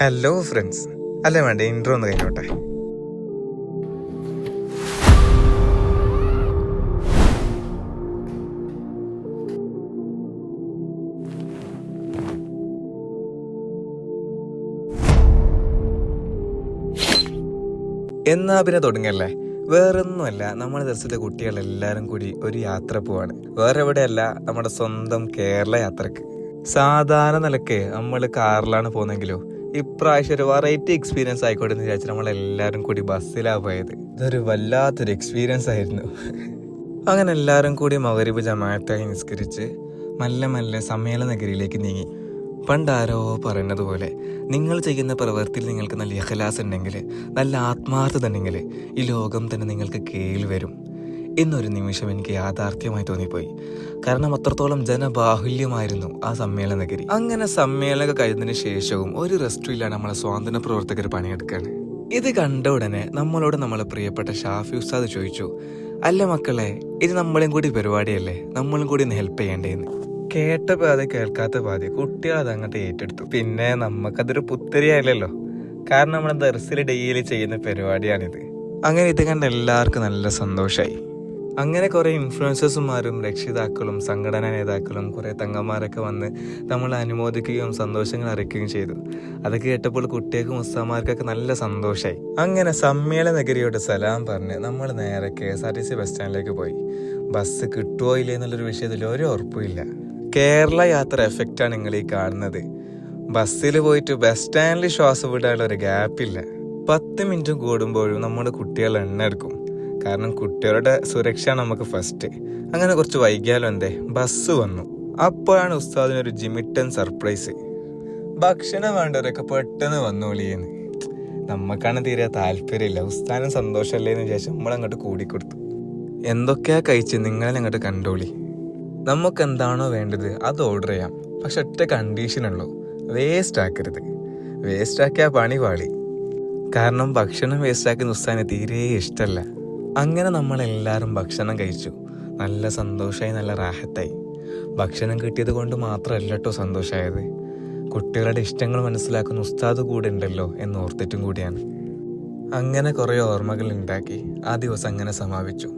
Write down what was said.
Hello friends അല്ലേ വേണ്ട? Intro ഒന്ന് കഴിഞ്ഞോട്ടെ എന്നാ പിന്നെ തുടങ്ങല്ലേ? വേറൊന്നുമല്ല. നമ്മുടെ ദിവസത്തെ കുട്ടികളെല്ലാവരും കൂടി ഒരു യാത്ര പോവാണ്. വേറെ എവിടെയല്ല നമ്മുടെ സ്വന്തം കേരള യാത്രയ്ക്ക്. സാധാരണ നിലയ്ക്ക് നമ്മൾ കാറിലാണ് പോകുന്നെങ്കിലോ ഇപ്രാവശ്യം ഒരു വെറൈറ്റി എക്സ്പീരിയൻസ് ആയിക്കോട്ടെ എന്ന് വിചാരിച്ചു നമ്മളെല്ലാരും കൂടി ബസ്സിലാണ് പോയത്. ഇതൊരു വല്ലാത്തൊരു എക്സ്പീരിയൻസ് ആയിരുന്നു. അങ്ങനെ എല്ലാവരും കൂടി മകരീബ് ജമാഅത്തായി നിസ്കരിച്ച് മെല്ലെ മെല്ലെ സമ്മേളന നഗരിയിലേക്ക് നീങ്ങി. പണ്ടാരോ പറയുന്നത് നിങ്ങൾ ചെയ്യുന്ന പ്രവൃത്തിയിൽ നിങ്ങൾക്ക് നല്ല ഇഖലാസ് ഉണ്ടെങ്കിൽ നല്ല ആത്മാർത്ഥത ഉണ്ടെങ്കിൽ ഈ ലോകം തന്നെ നിങ്ങൾക്ക് കീഴിൽ വരും. എന്നൊരു നിമിഷം എനിക്ക് യാഥാർത്ഥ്യമായി തോന്നിപ്പോയി. കാരണം അത്രത്തോളം ജനബാഹുല്യമായിരുന്നു ആ സമ്മേളനഗിരി അങ്ങനെ സമ്മേളനം കഴിഞ്ഞതിന് ശേഷവും ഒരു റെസ്റ്റും നമ്മളെ സ്വാതന്ത്ര്യ പ്രവർത്തകർ പണിയെടുക്കാണ്. ഇത് കണ്ട ഉടനെ നമ്മളോട് നമ്മളെ പ്രിയപ്പെട്ട ഷാഫി ഉസ്താദ് ചോദിച്ചു അല്ല മക്കളെ ഇത് നമ്മളെയും കൂടി പരിപാടിയല്ലേ? നമ്മളും കൂടി ഒന്ന് ഹെൽപ്പ് ചെയ്യേണ്ടേന്ന്. കേട്ട പാതി കേൾക്കാത്ത പാതി കുട്ടികൾ അത് അങ്ങോട്ട് ഏറ്റെടുത്തു. പിന്നെ നമുക്കതൊരു പുത്തരിയായില്ലല്ലോ. കാരണം നമ്മുടെ ദർസിൽ ഡെയിലി ചെയ്യുന്ന പരിപാടിയാണിത്. അങ്ങനെ ഇത് കണ്ട് എല്ലാവർക്കും നല്ല സന്തോഷമായി അങ്ങനെ കുറേ ഇൻഫ്ലുവൻസേഴ്സുമാരും രക്ഷിതാക്കളും സംഘടനാ നേതാക്കളും കുറേ തങ്ങന്മാരൊക്കെ വന്ന് നമ്മൾ അനുമോദിക്കുകയും സന്തോഷങ്ങൾ അറിയിക്കുകയും ചെയ്തു. അതൊക്കെ കേട്ടപ്പോൾ കുട്ടികൾക്കും ഉസ്താമാർക്കൊക്കെ നല്ല സന്തോഷമായി അങ്ങനെ സമ്മേളന നഗരിയോട് സലാം പറഞ്ഞ് നമ്മൾ നേരെ K S R T C bus സ്റ്റാൻഡിലേക്ക് പോയി. ബസ് കിട്ടുമോ ഇല്ലേ എന്നുള്ളൊരു വിഷയത്തിൽ ഒരു ഉറപ്പുമില്ല കേരള യാത്ര എഫക്റ്റാണ് നിങ്ങൾ ഈ കാണുന്നത്. ബസ്സിൽ പോയിട്ട് ബസ് സ്റ്റാൻഡിൽ ശ്വാസം വിടാനുള്ള ഒരു ഗ്യാപ്പില്ല പത്ത് മിനിറ്റും കൂടുമ്പോഴും നമ്മുടെ കുട്ടികൾ എണ്ണ എടുക്കും. കാരണം കുട്ടികളുടെ സുരക്ഷയാണ് നമുക്ക് ഫസ്റ്റ് അങ്ങനെ കുറച്ച് വൈകിയാലും എന്തേ ബസ് വന്നു. അപ്പോഴാണ് ഉസ്താദിനൊരു ജിമിട്ടൻ സർപ്രൈസ് ഭക്ഷണം വേണ്ടവരൊക്കെ പെട്ടെന്ന് വന്നോളിയെന്ന് നമുക്കാണ് തീരെ താല്പര്യമില്ല. ഉസ്താനും സന്തോഷമല്ലേ എന്ന് വിചാരിച്ച് നമ്മളങ്ങോട്ട് കൂടിക്കൊടുത്തു. എന്തൊക്കെയാ കഴിച്ച് നിങ്ങളെ അങ്ങോട്ട് കണ്ടോളി നമുക്ക് എന്താണോ വേണ്ടത് അത് ഓർഡർ ചെയ്യാം. പക്ഷെ ഒറ്റ കണ്ടീഷനുള്ളൂ വേസ്റ്റ് ആക്കരുത്. വേസ്റ്റ് ആക്കിയ പണി പാളി. കാരണം ഭക്ഷണം വേസ്റ്റ് ആക്കുന്ന ഉസ്താന് തീരെ ഇഷ്ടമല്ല. അങ്ങനെ നമ്മളെല്ലാവരും ഭക്ഷണം കഴിച്ചു. നല്ല സന്തോഷമായി നല്ല റാഹത്തായി. ഭക്ഷണം കിട്ടിയത് കൊണ്ട് മാത്രമല്ല കേട്ടോ സന്തോഷമായത് കുട്ടികളുടെ ഇഷ്ടങ്ങൾ മനസ്സിലാക്കുന്ന ഉസ്താദ് കൂടെ ഉണ്ടല്ലോ എന്ന് ഓർത്തിട്ടും കൂടിയാണ്. അങ്ങനെ കുറേ ഓർമ്മകൾ ഉണ്ടാക്കി ആ ദിവസം അങ്ങനെ സമാപിച്ചു.